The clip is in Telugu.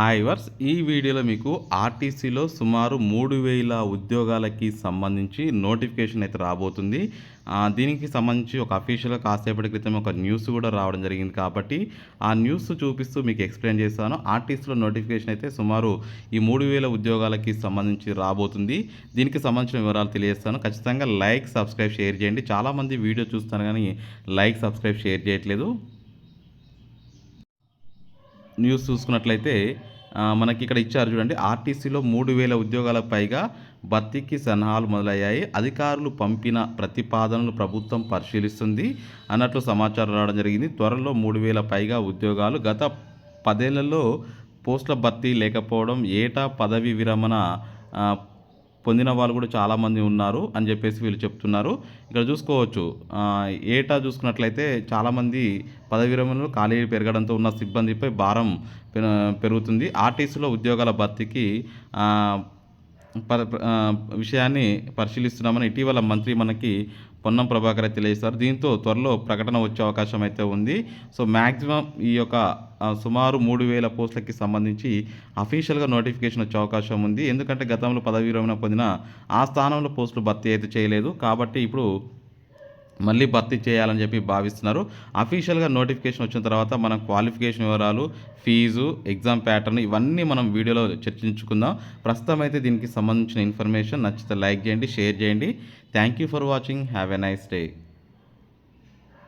హాయ్ వర్స్ ఈ వీడియోలో మీకు ఆర్టీసీలో సుమారు మూడు వేల ఉద్యోగాలకి సంబంధించి నోటిఫికేషన్ అయితే రాబోతుంది. దీనికి సంబంధించి ఒక అఫీషియల్గా కాసేపటి క్రితం ఒక న్యూస్ కూడా రావడం జరిగింది కాబట్టి ఆ న్యూస్ చూపిస్తూ మీకు ఎక్స్ప్లెయిన్ చేస్తాను. ఆర్టీసీలో నోటిఫికేషన్ అయితే సుమారు ఈ మూడు వేల ఉద్యోగాలకి సంబంధించి రాబోతుంది. దీనికి సంబంధించిన వివరాలు తెలియజేస్తాను. ఖచ్చితంగా లైక్ సబ్స్క్రైబ్ షేర్ చేయండి. చాలామంది వీడియో చూస్తాను కానీ లైక్ సబ్స్క్రైబ్ షేర్ చేయట్లేదు. న్యూస్ చూసుకున్నట్లయితే మనకి ఇక్కడ ఇచ్చారు చూడండి ఆర్టీసీలో మూడు వేల ఉద్యోగాల పైగా భర్తీకి సన్నాహాలు మొదలయ్యాయి. అధికారులు పంపిన ప్రతిపాదనలు ప్రభుత్వం పరిశీలిస్తుంది అన్నట్లు సమాచారం రావడం జరిగింది. త్వరలో మూడు వేల పైగా ఉద్యోగాలు గత పదేళ్ళలో పోస్టుల భర్తీ లేకపోవడం ఏటా పదవి విరమణ పొందిన వాళ్ళు కూడా చాలామంది ఉన్నారు అని చెప్పేసి వీళ్ళు చెప్తున్నారు. ఇక్కడ చూసుకోవచ్చు. ఏటా చూసుకున్నట్లయితే చాలామంది పదవి విరమణలు ఖాళీ పెరగడంతో ఉన్న సిబ్బందిపై భారం పె- పెరుగుతుంది. ఆర్టీసీలో ఉద్యోగాల భర్తీకి ప- విషయాన్ని పరిశీలిస్తున్నామని ఇటీవల మంత్రి మనకి పొన్నం ప్రభాకర్ అయితే తెలియజేశారు దీంతో త్వరలో ప్రకటన వచ్చే అవకాశం అయితే ఉంది. సో మ్యాక్సిమం ఈ యొక్క సుమారు మూడు వేల పోస్టులకి సంబంధించి అఫీషియల్గా నోటిఫికేషన్ వచ్చే అవకాశం ఉంది. ఎందుకంటే గతంలో పదవి విరమణ పొందిన ఆ స్థానంలో పోస్టులు భర్తీ అయితే చేయలేదు. కాబట్టి ఇప్పుడు మళ్ళీ భర్తీ చేయాలని చెప్పి భావిస్తున్నారు. అఫీషియల్గా నోటిఫికేషన్ వచ్చిన తర్వాత మనం క్వాలిఫికేషన్ వివరాలు ఫీజు ఎగ్జామ్ ప్యాటర్న్ ఇవన్నీ మనం వీడియోలో చర్చించుకుందాం. ప్రస్తుతం అయితే దీనికి సంబంధించిన ఇన్ఫర్మేషన్ నచ్చితే లైక్ చేయండి షేర్ చేయండి. Thank you for watching have a nice day